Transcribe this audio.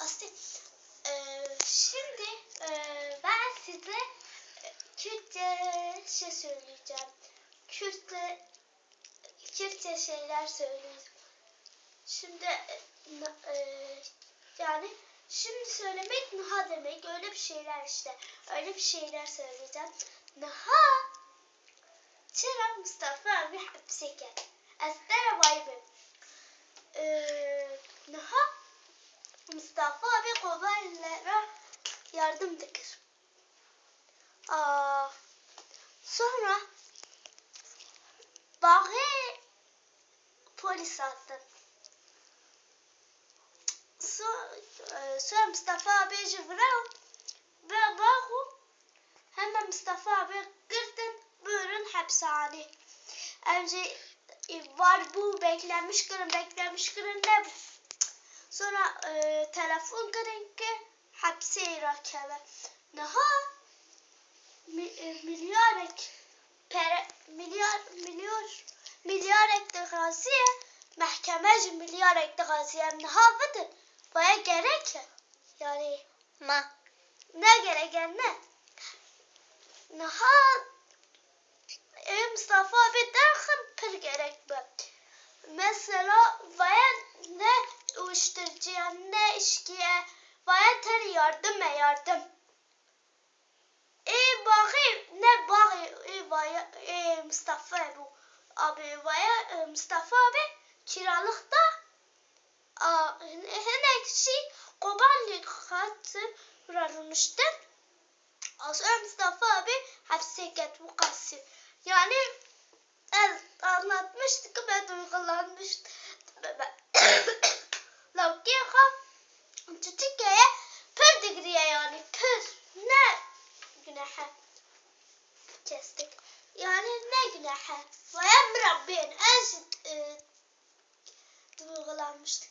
Aslında eee, şimdi eee, ben size e, Kürtçe şey söyleyeceğim. Kürtçe Kürtçe şeyler söyleyeceğim. Şimdi e, e, yani şimdi söylemek naha demek öyle bir şeyler işte. Öyle bir şeyler söyleyeceğim. Naha Çera Mustafa abi hapse gel. Estere vaybe. Ee, naha Mustafa abi yardım dikir. Sonra bağı polis attı. E, sonra Mustafa abi jivra ve bağı hemen Mustafa abi girdin buyurun hapishane. Önce e, var bu beklenmiş kırın beklenmiş kırın ne bu? Sonra e, telefon ki hapse rakebe. Naha mi, e, milyarek pere, milyar milyar milyarek de gaziye mahkemeci milyarek de gaziye naha vidin. Baya gerek ya. Yani Ma. ne gereken ne? Naha e, Mustafa abi derken pir gerek bu. Mesela vaya yardım e yardım. E bakayım ne bakayım e Mustafa bu abi vaya e, Mustafa abi kiralıkta a henek şey kobanlık hatı vurulmuştu. Sonra Mustafa abi hapse get bu kası. Yani ez anlatmıştık ve duygulanmıştım. Günaha kestik. Yani ne günaha. Vaya Rabbin en e, duygulanmıştık.